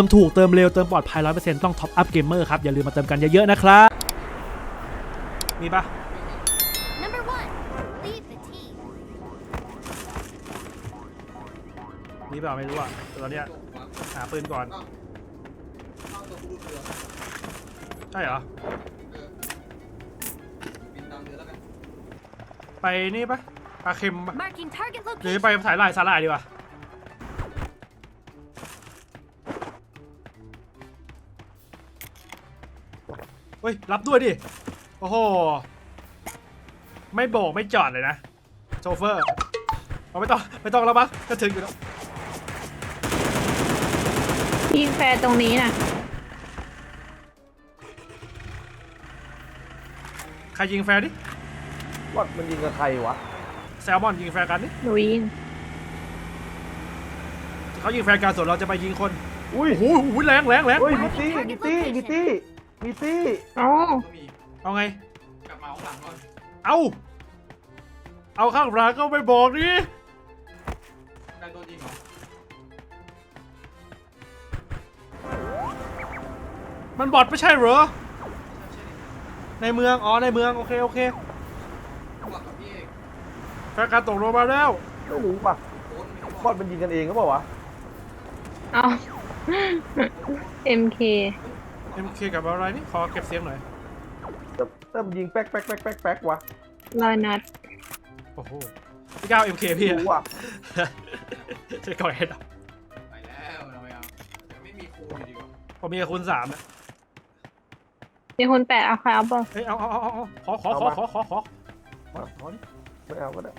มถูกเติมเร็วเติมปลอดภัย100%ต้อง Top Up Gamer ครับ อย่าลืมมาเติมกันเยอะๆนะครับ มีปะ Number one, leave the team. มีเปล่าไม่รู้อะแต่ตอนเนี้ยหาปืนก่อน ใช่เหรอ ไปนี่ปะปลาเค็มปะ Marking target หรือ location. ไปสายลายสาลายดีกว่า เฮ้ย รับด้วยดิ โอ้โห ไม่โบกไม่จอดเลยนะ โชเฟอร์เอาไม่ต้อง ไม่ต้องแล้วมั้งก็ถึงอยู่แล้ว ยิงแฟร์ตรงนี้น่ะใครยิงแฟร์ดิว่ามันยิงกับใครวะ แซลมอนยิงแฟร์กันดิหนูยิงเขายิงแฟร์กันส่วนเราจะไปยิงคนอุ้ยโอ้โหแรงแรงแรงเฮ้ยมีตี้มีตี้มีตี้ มีตี้อ๋อเอาไง กลับมาข้างหลังก่อนเอา เอาข้างหลังก็ไม่บอกดิการโดนยิงเหรอมันบอดไม่ใช่เหรอในเมือง อ๋อ ในเมือง โอเค โอเคบอกกับพี่เอกแฟร์กันตกลงมาแล้ว ไม่รู้ป่ะโค้ดไม่ได้บอดมันยิงกันเองก็เปล่าวะเอา MK MK กับอะไรนี่ขอเก็บเสียงหน่อยแต่แต่มันยิงแป๊กแป๊กแป๊กแป๊กแป๊กวะรอยนัดโอ้โหพี่ก้าว MK พี่อะรู้ว่ะใช่ก่อนเห็นอะไปแล้วเราไม่เอาเดี๋ยวไม่มีครูอยู่ดีกว่าผมมีกับคุณสามอะมีคนแปดเอาใครเอาบ่เฮ้ยเอาเอาเอาเอาขอขอขอขอขอขอขอขอดิไม่เอาก็ได้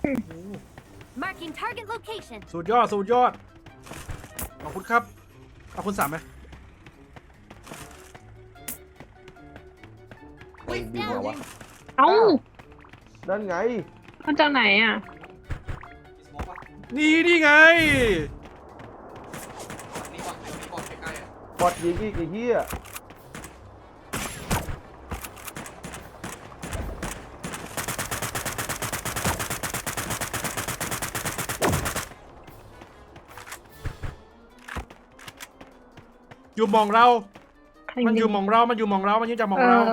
โอ้โห Marking target location. สุดยอดสุดยอดขอบคุณครับเอาคุณสามไหม ไอ้ยิงไงวะเอ้านั่นไงมาจากไหนอะ นี่นี่ไงนี่ก่อนนี่ก่อนใกล้อะบอดยิงอีกไอ้เหี้ยอยู่มองเรา มันอยู่มองเรา มันอยู่มองเรา มันยิ่งจะมองเอเราอ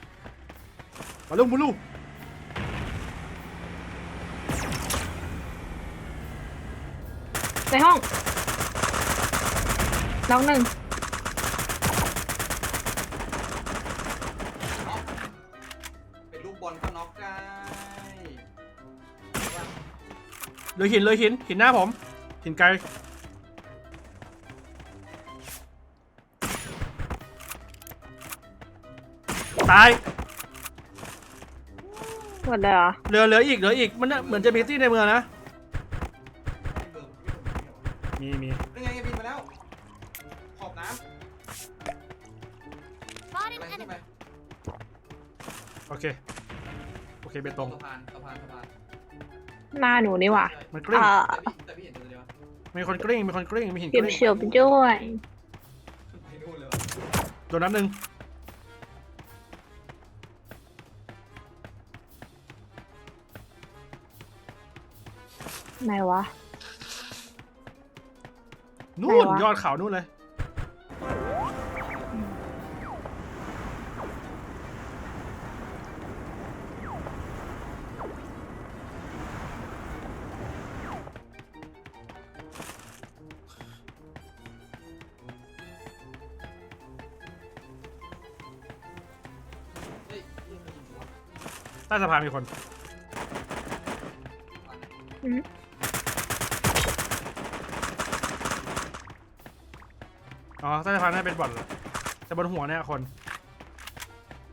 มาเร็วมูลูในห้องน้องหนึ่งเป็นลูกบอลก็น็อกได้เลยหินเลยหินหินหน้าผมหินไกลตาย หมดเลยเหรอเหลือเหลืออีกเหลืออีกมันน่ะเหมือนจะมีที่ในเมืองนะไม่เบิร์ไม่เบิร์มีมีนี่ไงบินมาแล้ว ขอบน้ำ Spotted อะไรขึ้น enemy. ไปโอเคโอเคเบตตงสะพานสะพานสะพานหน้าหนูนี่หว่าใช่มันกลิ้งอ่าแต่พี่แต่พี่เห็นตัวเดียวมีคนกลิ้งมีคนกลิ้งมีหินกเก็บลิ้งเฉียวไปด้วย ขึ้นไปนู่นเลยโดนนัดหนึ่ง ไหนวะ นู่นยอดเขานู่นเลย ใต้สะพานมีคน อื อ๋อใต้สะพานน่าเป็นบอทเหรอแต่บนหัวเนี่ยคน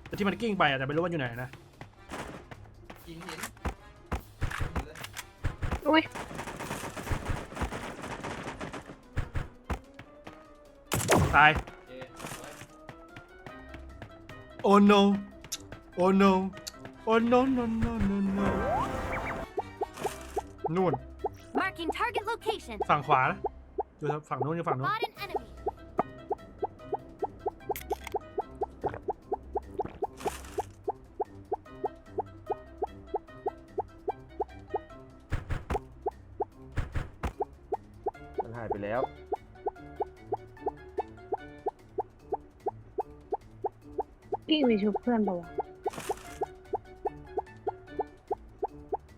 แต่ที่มันกิ้งไปอะแต่ไม่รู้ว่าอยู่ไหนนะกินหินอุ้ยตายโอเคไว้ Oh no Oh no Oh no no no no no นู่น Marking target location. ฝั่งขวานะอยู่ฝั่งนู้นอยู่ฝั่งนู้น Spot an enemy. มันหายไปแล้ว พี่มีชุบเพื่อนปะวะ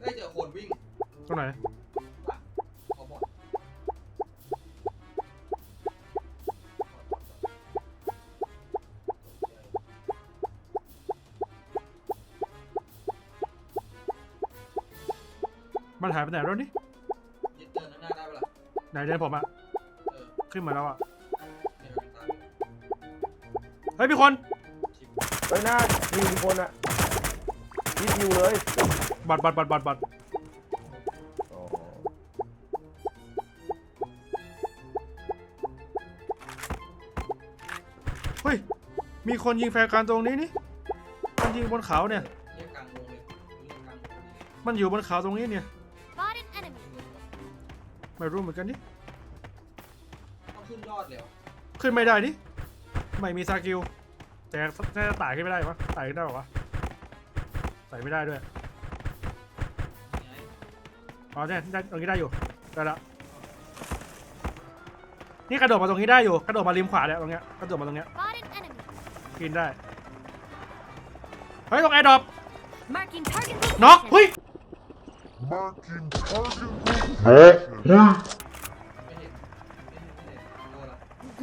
ได้เจอคนวิ่งตรงไหนขอบอดมันหายไปไหนแล้วนี่ ไหนเดินผมอะเออขึ้นมาแล้วอะเดี๋ยวตามเฮ้ยมีคนชิมเฮ้ยหน้ายิงมีคนอะยิงยิวเลยบอดบอดบอดบอดบอดอ๋อเฮ้ย มีคนยิงแฟร์กันตรงนี้นี่มันยิงบนเขาเนี่ยเรียกกลางวงเลยเรียกกลางวงเลยมันอยู่บนเขาตรงนี้เนี่ย Spot an enemy. ไม่รู้เหมือนกันนี่ต้องขึ้นยอดแล้วขึ้นไม่ได้นี่ไม่มีสกิลแต่น่าจะไต่ขึ้นไม่ได้ปะไต่ขึ้นได้ปะวะไต่ไม่ได้ด้วยไงอ๋อเนี่ยได้ตรงนี้ได้อยู่ได้ละนี่กระโดดมาตรงนี้ได้อยู่กระโดดมาริมขวาเนี่ยตรงเนี้ยกระโดดมาตรงเนี้ย Spot an enemy. กินได้เฮ้ยตรงแอร์ดรอป Marking target น็อก location. เฮ้ยไม่เห็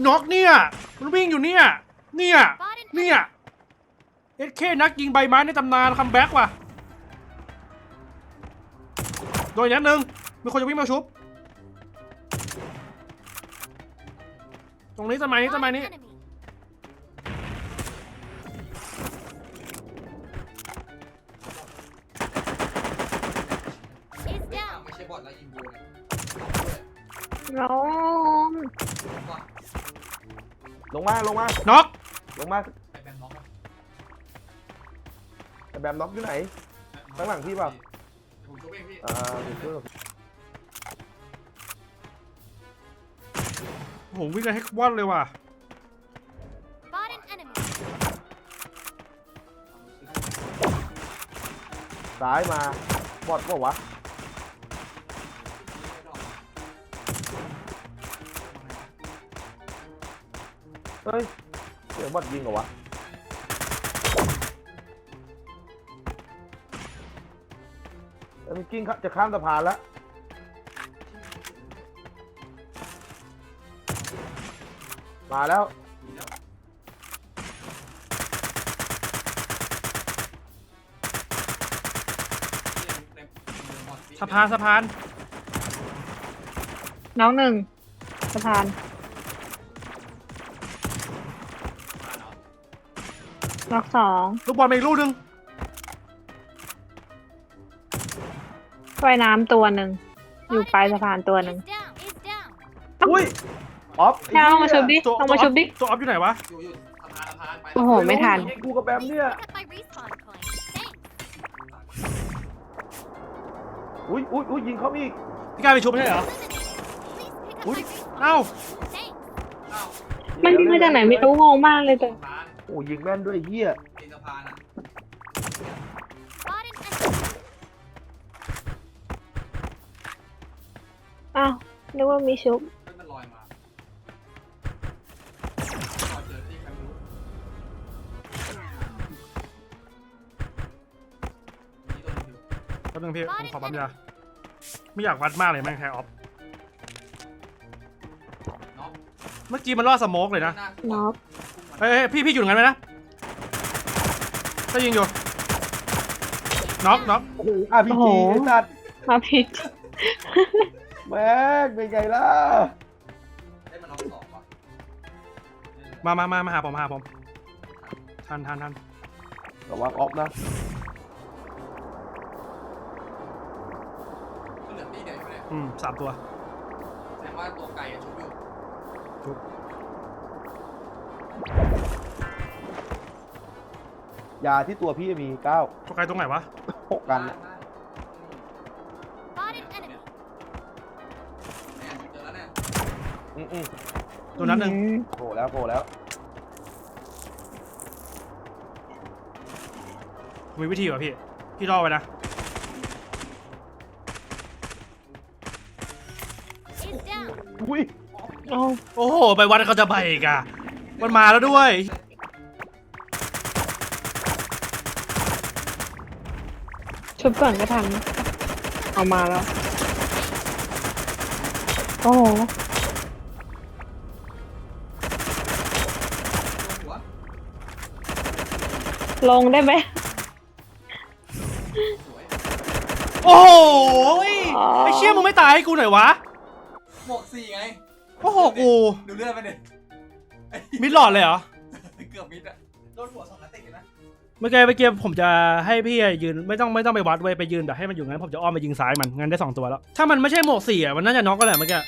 น็อกเนี่ย มันวิ่งอยู่เนี่ย เนี่ย เนี่ยเอสเคนักยิงใบไม้ในตำนานคัมแบ็กว่ะ โดยนอีกนัดหนึ่งมีคนจะวิ่งมาชุบ ตรงนี้ต้นไมนี้ต้น Spot ไมนี้ มาลงมาน็อกลงมาไอ้แบมน็อกอะแต่แบบน็อกอยู่ไหน ข้างหลังพี่เปล่า ผมช่วยเองพี่อ่าเดี๋ยวช่วยผมวิ่งกันให้ว่อนเลยว่ะ Spot an enemy. ซ้ายมาบอดก็วะ เฮ้ยเสียงบอดยิงเหรอวะเอ้ยมันกิ้งข้าจะข้ามสะพานแล้วมาแล้ว สะพานสะพานน้องหนึ่งสะพาน ล็อกสองลูกบอลมาอีกลูกหนึงว่ายน้ำตัวหนึ่งอยู่ปลายสะพานตัวหนึ่ง Is down. Is down. อุ้ยออฟแค่เอามาชุบดิตัวเอามาชุบดิ ตัวออฟอยู่ไหนวะอยู่อยู่สะพานสะพานไปโอ้โห ไม่ทัน กูกับแบม Please เนี่ย pick up my respawn coin. Thanks. อุ้ยอุ้ยอุ้ยยิงเขาอีกพี่กล้าไปชุบไม่ใช่เหรอ Eliminated. Please pick up my respawn เอ้า coin. Thanks. อ้าวมันยิงมาจากไหนไม่รู้งงมากเลยแต่สะพาน โอ้ยิงแม่นด้วยเฮียปีนสะพานอะ Spot an enemy. อ้าวนึกว่ามีชุบเฮ้ยมันลอยมาลอยเจอที่ใครไม่รู้นี่ตัวนึงอยู่แป๊บนึงพี่ผมขอปั๊มยาไม่อยากวัดมากเลยแม่งแทออฟน็อกเมื่อกี้มันล่อสโมกเลยนะ หน้าน็อก เฮ้ยเฮ้ยพี่พี่อยู่ตรงนั้นไหมนะถ้ายิงอยู่น็อกน็อกโอ้โหอาพีโอ้โห จีไอ้สัตว์มาผิด แม่งเป็นไงล่ะได้มาน้องสองว่ะมามามามาหาผมมาหาผมทันทันทันระวังออฟนะก็เหลือตีเดียวอยู่เนี่ยอืมสามตัวแสดงว่าตัวไก่อะชุบอยู่ ยาที่ตัวพี่มีเก้าตัวไกลตรงไหนวะ หกกันบ้านบ้าน Spotted enemy. เนี่ยเจอแล้วเนี่ยอืมอืมตัวนั้นหนึ่งอืมโผล่แล้วโผล่แล้วมีวิธีวะพี่ พี่รอไว้นะ Is down. อุ้ยโอ้โอ้โห ไปวัดเขาจะไปอีกอะมันมาแล้วด้วย ชุบก่อนก็ทัน เอามาแล้ว โอ้โหตัวหัวลงได้ไหมสวยโอ้โหอ๋อ ไอ้เชี่ยมึงไม่ตายให้กูหน่อยวะหมวกสี่ไงโอ้โหกูดูเลือดไปดิไอ้มิดหลอดเลยเหรอ เกือบมิดอะโดนหัวสองนัดติดเลยนะ เมื่อกี้เมื่อกี้ผมจะให้พี่ยืนไม่ต้องไม่ต้องไปวัดเว้ยไปยืนแต่ให้มันอยู่งั้นผมจะอ้อมไปยิงซ้ายมันงั้นได้สองตัวแล้วถ้ามันไม่ใช่หมวกสี่อะมันน่าจะน็อกก็แหละเมื่อกี้